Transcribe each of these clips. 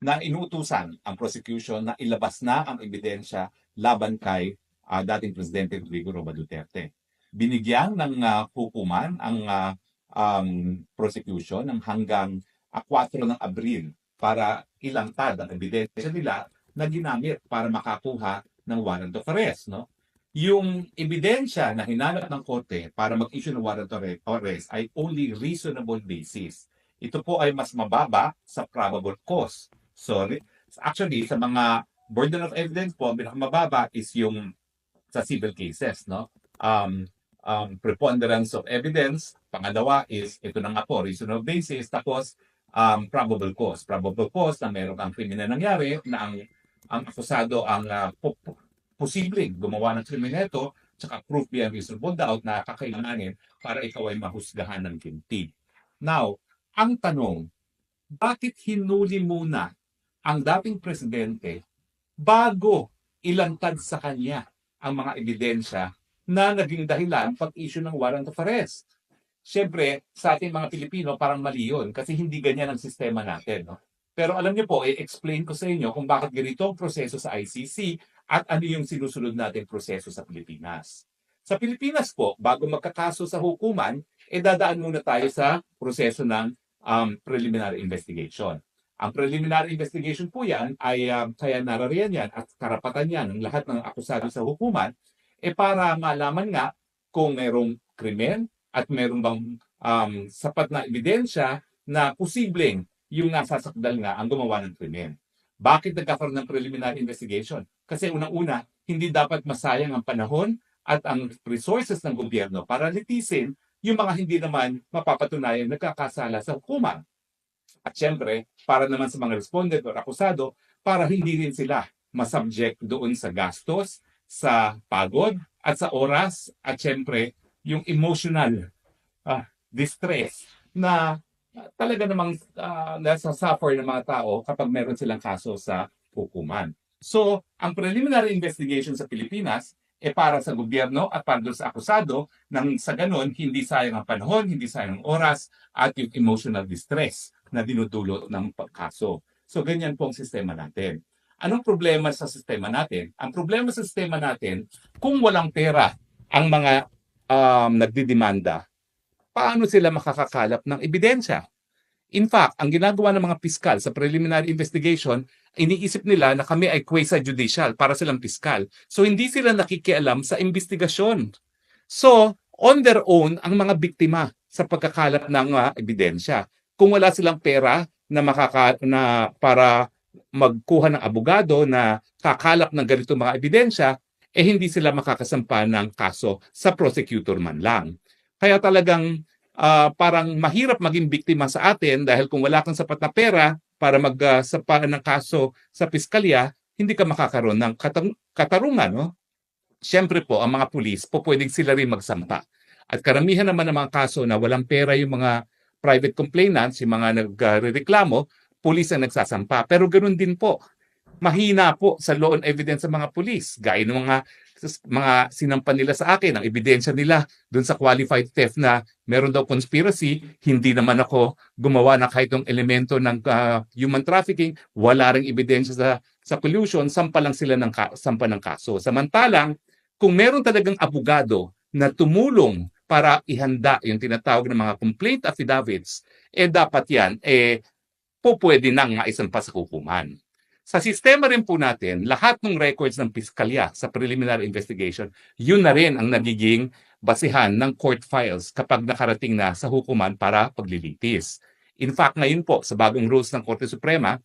na inuutusan ang prosecution na ilabas na ang ebidensya laban kay ah, dating Presidente Rodrigo Roa Duterte. Binigyan ng ah, hukuman ang ah, um, prosecution ng hanggang ah, 4 ng Abril para ilantad ang ebidensya nila na ginamit para makakuha ng warrant of arrest. No? Yung ebidensya na hinanap ng korte para mag-issue ng warrant of arrest ay only reasonable basis. Ito po ay mas mababa sa probable cause. So, re- actually, sa mga burden of evidence po, pinakamababa is yung sa civil cases, no? Um, um, preponderance of evidence. Pangalawa is, ito na nga po, reasonable basis. Tapos, um, probable cause. Probable cause na meron kang krimen na nangyari na ang ang akusado ang uh, po, po, posibleng gumawa ng krimen ito, tsaka proof beyond reasonable doubt na kakailanganin para ikaw ay mahusgahan ng guilty. Now, ang tanong, bakit hinuli muna ang dating presidente bago ilantad sa kanya ang mga ebidensya na naging dahilan pag-issue ng warrant of arrest? Siyempre, sa ating mga Pilipino, parang mali yun kasi hindi ganyan ang sistema natin. No? Pero alam niyo po, i-explain ko sa inyo kung bakit ganito ang proseso sa ICC at ano yung sinusunod nating proseso sa Pilipinas. Sa Pilipinas po, bago magkakaso sa hukuman, eh dadaan muna tayo sa proseso ng um, preliminary investigation. Ang preliminary investigation po yan ay um, kaya narariyan yan at karapatan yan ng lahat ng akusado sa hukuman eh para malaman nga kung mayroong krimen at mayroong bang um, sapat na ebidensya na posibleng yung nasasakdal nga ang gumawa ng krimen. Bakit nagkakaroon ng preliminary investigation? Kasi unang-una, hindi dapat masayang ang panahon at ang resources ng gobyerno para litisin yung mga hindi naman mapapatunayan nagkakasala sa hukuman. At syempre, para naman sa mga respondent o akusado, para hindi rin sila masubject doon sa gastos, sa pagod, at sa oras, at syempre, yung emotional ah, distress na ah, talaga namang uh, nasa-suffer ng mga tao kapag meron silang kaso sa hukuman. So, ang preliminary investigation sa Pilipinas e para sa gobyerno at para sa akusado nang sa ganon hindi sayang ang panahon, hindi sayang ang oras at yung emotional distress na dinudulot ng pagkaso. So ganyan po ang sistema natin. Anong problema sa sistema natin? Ang problema sa sistema natin, kung walang pera ang mga um, nagdidemanda, paano sila makakakalap ng ebidensya? In fact, ang ginagawa ng mga piskal sa preliminary investigation, iniisip nila na kami ay quasi-judicial para silang piskal. So hindi sila nakikialam sa investigasyon. So, on their own, ang mga biktima sa pagkakalap ng uh, ebidensya. Kung wala silang pera na, makaka, na para magkuha ng abogado na kakalap ng ganito mga ebidensya, eh hindi sila makakasampa ng kaso sa prosecutor man lang. Kaya talagang uh, parang mahirap maging biktima sa atin dahil kung wala kang sapat na pera para magsapa uh, ng kaso sa piskalya, hindi ka makakaroon ng katang- katarungan. No? Siyempre po, ang mga pulis, po pwedeng sila rin magsampa. At karamihan naman ng mga kaso na walang pera yung mga private complainants, yung mga nagreklamo, pulis ang nagsasampa. Pero ganoon din po, mahina po sa law and evidence sa mga pulis. Gaya ng mga mga sinampan nila sa akin, ang ebidensya nila doon sa qualified theft na meron daw conspiracy, hindi naman ako gumawa ng kahit ng elemento ng uh, human trafficking, wala ring ebidensya sa sa collusion, sampa lang sila ng sampa ng kaso. Samantalang kung meron talagang abogado na tumulong para ihanda yung tinatawag ng mga complaint affidavits, eh dapat yan eh po pwede nang maisampa sa hukuman. Sa sistema rin po natin, lahat ng records ng piskalya sa preliminary investigation, yun na rin ang nagiging basihan ng court files kapag nakarating na sa hukuman para paglilitis. In fact, ngayon po, sa bagong rules ng Korte Suprema,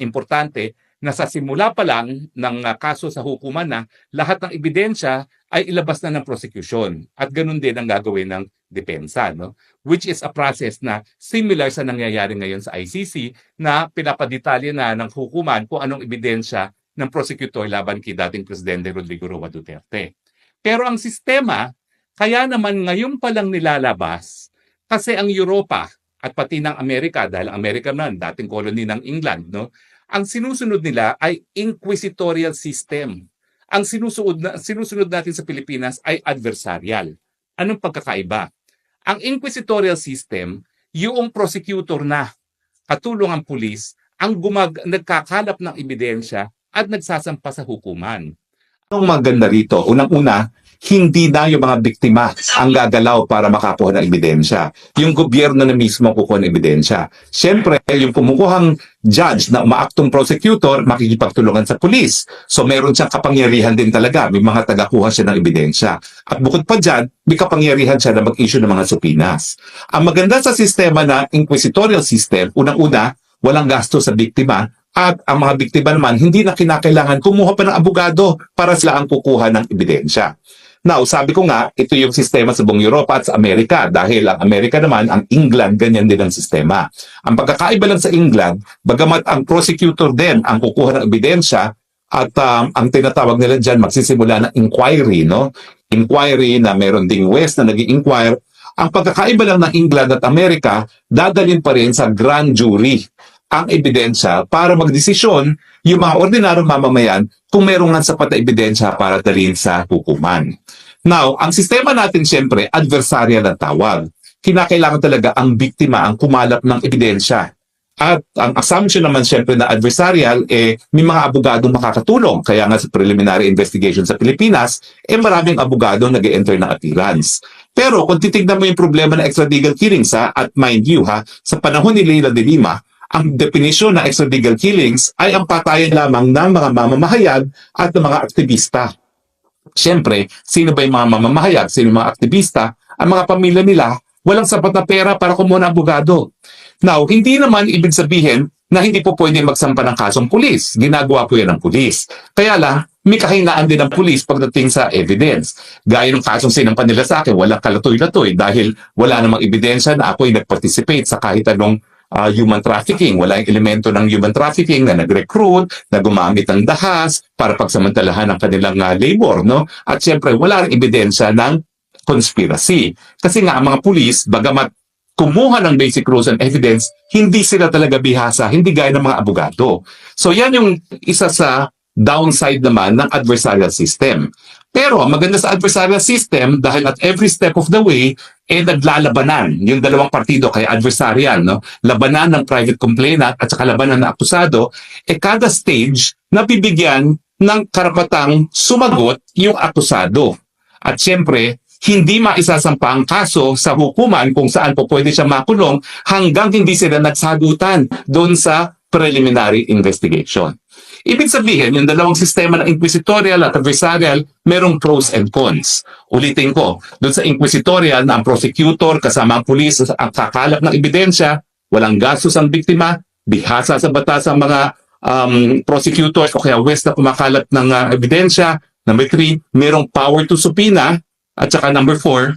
importante na sa simula pa lang ng uh, kaso sa hukuman na lahat ng ebidensya ay ilabas na ng prosecution at ganun din ang gagawin ng depensa no? Which is a process na similar sa nangyayari ngayon sa ICC na pinapadetalye na ng hukuman kung anong ebidensya ng prosecutor laban kay dating presidente Rodrigo Roa Duterte. Pero ang sistema kaya naman ngayon pa lang nilalabas kasi ang Europa at pati ng Amerika dahil ang Amerika naman dating colony ng England no ang sinusunod nila ay inquisitorial system. Ang sinusunod, na, sinusunod natin sa Pilipinas ay adversarial. Anong pagkakaiba? Ang inquisitorial system, yung prosecutor na katulong ang pulis ang gumag nagkakalap ng ebidensya at nagsasampa sa hukuman. Ang maganda rito, unang-una, hindi na yung mga biktima ang gagalaw para makakuha ng ebidensya. Yung gobyerno na mismo kukuha ng ebidensya. Siyempre, yung kumukuhang judge na umaaktong prosecutor, makikipagtulungan sa pulis. So meron siyang kapangyarihan din talaga. May mga tagakuha siya ng ebidensya. At bukod pa dyan, may kapangyarihan siya na mag-issue ng mga supinas. Ang maganda sa sistema na inquisitorial system, unang-una, walang gasto sa biktima at ang mga biktima naman hindi na kinakailangan kumuha pa ng abogado para sila ang kukuha ng ebidensya. Now, sabi ko nga, ito yung sistema sa buong Europa at sa Amerika dahil ang Amerika naman, ang England, ganyan din ang sistema. Ang pagkakaiba lang sa England, bagamat ang prosecutor din ang kukuha ng ebidensya at um, ang tinatawag nila dyan, magsisimula ng inquiry, no? Inquiry na meron ding West na nag inquire Ang pagkakaiba lang ng England at Amerika, dadalhin pa rin sa grand jury ang ebidensya para magdesisyon yung mga ordinaryong mamamayan kung merong nga sapat na ebidensya para dalhin sa hukuman. Now, ang sistema natin siyempre, adversarial ang tawag. Kinakailangan talaga ang biktima ang kumalap ng ebidensya. At ang assumption naman siyempre na adversarial, eh, may mga abogadong makakatulong. Kaya nga sa preliminary investigation sa Pilipinas, eh maraming abogado nag enter ng appearance. Pero kung titignan mo yung problema ng extradigal killings ha, at mind you ha, sa panahon ni Leila de Lima, ang definisyon ng extradigal killings ay ang patayan lamang ng mga mamamahayag at ng mga aktivista. Siyempre, sino ba yung mga mamamahayag, sino yung mga aktivista, ang mga pamilya nila, walang sapat na pera para kumuha ng abogado. Now, hindi naman ibig sabihin na hindi po pwede magsampa ng kasong pulis. Ginagawa po yan ng pulis. Kaya lang, may kahinaan din ng pulis pagdating sa evidence. Gaya ng kasong sinampan nila sa akin, walang kalatoy-latoy dahil wala namang ebidensya na ako ay nag-participate sa kahit anong ah, human trafficking. Wala yung elemento ng human trafficking na nag-recruit, na gumamit ng dahas para pagsamantalahan ang kanilang ah, labor. No? At syempre, wala rin ebidensya ng conspiracy. Kasi nga, ang mga pulis, bagamat kumuha ng basic rules and evidence, hindi sila talaga bihasa, hindi gaya ng mga abogado. So yan yung isa sa downside naman ng adversarial system. Pero maganda sa adversarial system, dahil at every step of the way, eh naglalabanan yung dalawang partido kay adversarial, no? Labanan ng private complainant at saka labanan ng akusado, eh kada stage, nabibigyan ng karapatang sumagot yung akusado. At syempre, hindi maisasampa ang kaso sa hukuman kung saan po pwede siya makulong hanggang hindi sila nagsagutan doon sa preliminary investigation. Ibig sabihin, yung dalawang sistema ng inquisitorial at adversarial, merong pros and cons. Ulitin ko, doon sa inquisitorial na ang prosecutor kasama ang pulis ang kakalap ng ebidensya, walang gastos ang biktima, bihasa sa batas ang mga um, prosecutors o kaya west na kumakalat ng uh, ebidensya. Number three, merong power to subpoena. At saka number four,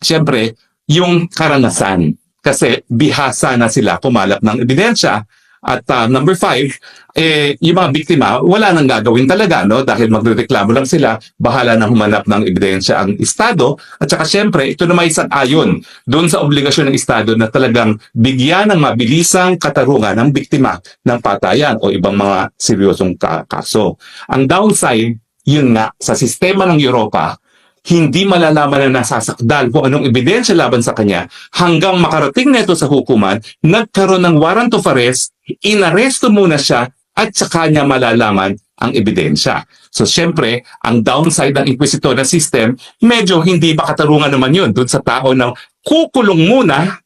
siyempre, yung karanasan. Kasi bihasa na sila kumalap ng ebidensya. At uh, number five, eh, yung mga biktima, wala nang gagawin talaga, no? Dahil magrereklamo lang sila, bahala na humanap ng ebidensya ang Estado. At saka syempre, ito na may isang ayon doon sa obligasyon ng Estado na talagang bigyan ng mabilisang katarungan ng biktima ng patayan o ibang mga seryosong ka- kaso. Ang downside, yun nga, sa sistema ng Europa, hindi malalaman na nasasakdal kung anong ebidensya laban sa kanya hanggang makarating nito sa hukuman, nagkaroon ng warrant of arrest, inaresto muna siya at saka niya malalaman ang ebidensya. So syempre, ang downside ng inquisitorial system, medyo hindi makatarungan naman yun dun sa tao na kukulong muna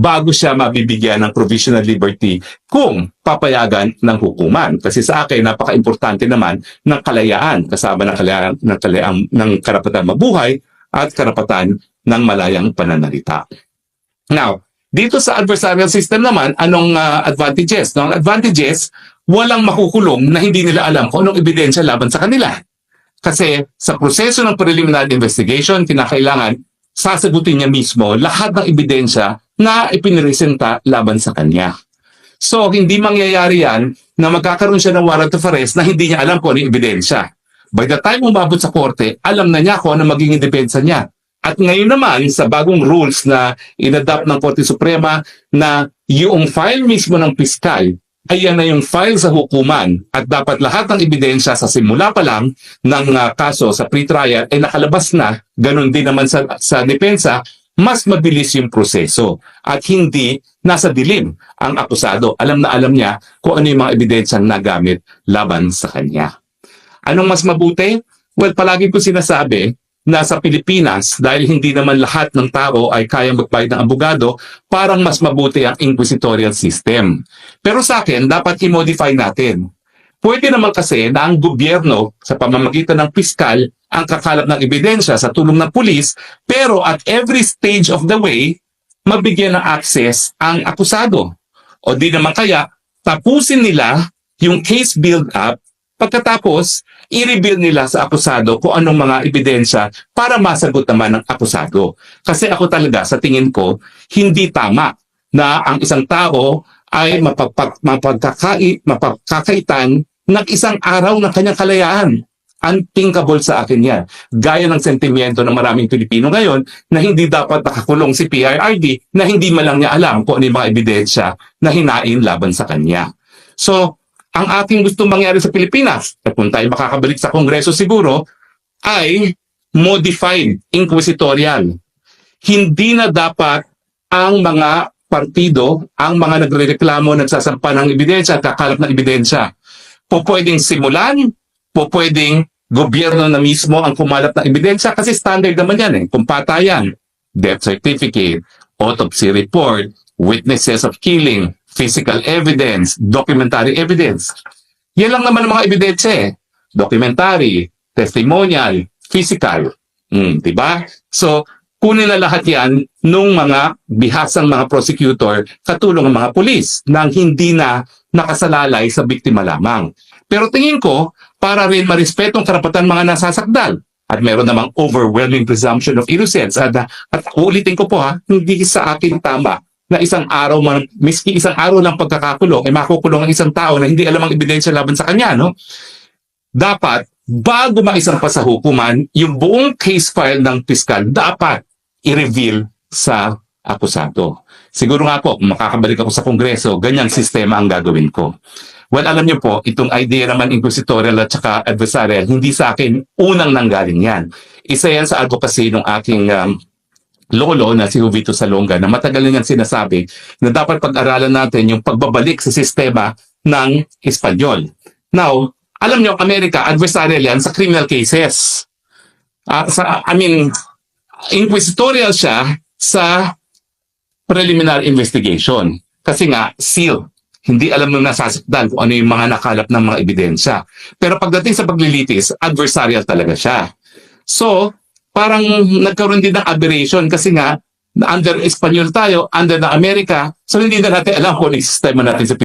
bago siya mabibigyan ng provisional liberty kung papayagan ng hukuman. Kasi sa akin, napaka-importante naman ng kalayaan, kasama ng kalayaan, ng, kalayaan, ng karapatan mabuhay at karapatan ng malayang pananalita. Now, dito sa adversarial system naman, anong ah, advantages? No? Ang advantages, walang makukulong na hindi nila alam kung anong ebidensya laban sa kanila. Kasi sa proseso ng preliminary investigation, kinakailangan sasagutin niya mismo lahat ng ebidensya na ipiniresenta laban sa kanya. So, hindi mangyayari yan na magkakaroon siya ng warrant of arrest na hindi niya alam kung ano yung ebidensya. By the time umabot sa korte, alam na niya kung ano magiging depensa niya. At ngayon naman, sa bagong rules na inadapt ng Korte Suprema na yung file mismo ng piskal ay yan na yung file sa hukuman at dapat lahat ng ebidensya sa simula pa lang ng ah, kaso sa pre-trial ay nakalabas na, ganun din naman sa, sa depensa, mas mabilis yung proseso at hindi nasa dilim ang akusado. Alam na alam niya kung ano yung mga ebidensyang nagamit laban sa kanya. Anong mas mabuti? Well, palagi ko sinasabi na sa Pilipinas, dahil hindi naman lahat ng tao ay kayang magbayad ng abogado, parang mas mabuti ang inquisitorial system. Pero sa akin, dapat i-modify natin. Pwede naman kasi na ang gobyerno sa pamamagitan ng piskal ang kakalap ng ebidensya sa tulong ng pulis, pero at every stage of the way, mabigyan ng access ang akusado. O di naman kaya, tapusin nila yung case build-up pagkatapos i-reveal nila sa akusado kung anong mga ebidensya para masagot naman ng akusado. Kasi ako talaga, sa tingin ko, hindi tama na ang isang tao ay mapagpag, mapagkakai, mapagkakaitan ng isang araw ng kanyang kalayaan. Unthinkable sa akin yan. Gaya ng sentimiento ng maraming Pilipino ngayon na hindi dapat nakakulong si PIRD na hindi man lang niya alam kung ano yung mga ebidensya na hinain laban sa kanya. So, ang ating gusto mangyari sa Pilipinas, at kung tayo makakabalik sa Kongreso siguro, ay modified inquisitorial. Hindi na dapat ang mga partido, ang mga nagrereklamo, nagsasampa ng ebidensya at kakalap ng ebidensya. Po pwedeng simulan, po pwedeng gobyerno na mismo ang kumalap ng ebidensya kasi standard naman yan eh, kung patayan, death certificate, autopsy report, witnesses of killing, physical evidence, documentary evidence. Yan lang naman ang mga ebidensya eh. Documentary, testimonial, physical. Hmm, 'di ba? So, kunin na lahat 'yan nung mga bihasang mga prosecutor katulong ng mga pulis nang hindi na nakasalalay sa biktima lamang. Pero tingin ko, para rin marespetong karapatan mga nasasakdal at meron namang overwhelming presumption of innocence. At, at uulitin ko po ha, hindi sa akin tama na isang araw man, miski isang araw lang pagkakakulong, ay makukulong ang isang tao na hindi alam ang ebidensya laban sa kanya, no? Dapat, bago maisampa sa hukuman, yung buong case file ng piskal dapat i-reveal sa akusado. Siguro nga po, kung makakabalik ako sa kongreso, ganyang sistema ang gagawin ko. Well, alam niyo po, itong idea naman inquisitorial at saka adversarial, hindi sa akin unang nanggaling yan. Isa yan sa advocacy ng aking um, lolo na si Jovito Salonga na matagal na niyang sinasabi na dapat pag-aralan natin yung pagbabalik sa sistema ng Espanyol. Now, alam niyo, Amerika, adversarial yan sa criminal cases. Ah, sa, I mean, inquisitorial siya sa preliminary investigation. Kasi nga, seal. Hindi alam nung nasasakdan kung ano yung mga nakalap ng mga ebidensya. Pero pagdating sa paglilitis, adversarial talaga siya. So, parang nagkaroon din ng aberration kasi nga, under Espanyol tayo, under na Amerika, so hindi na natin alam kung ano yung sistema natin sa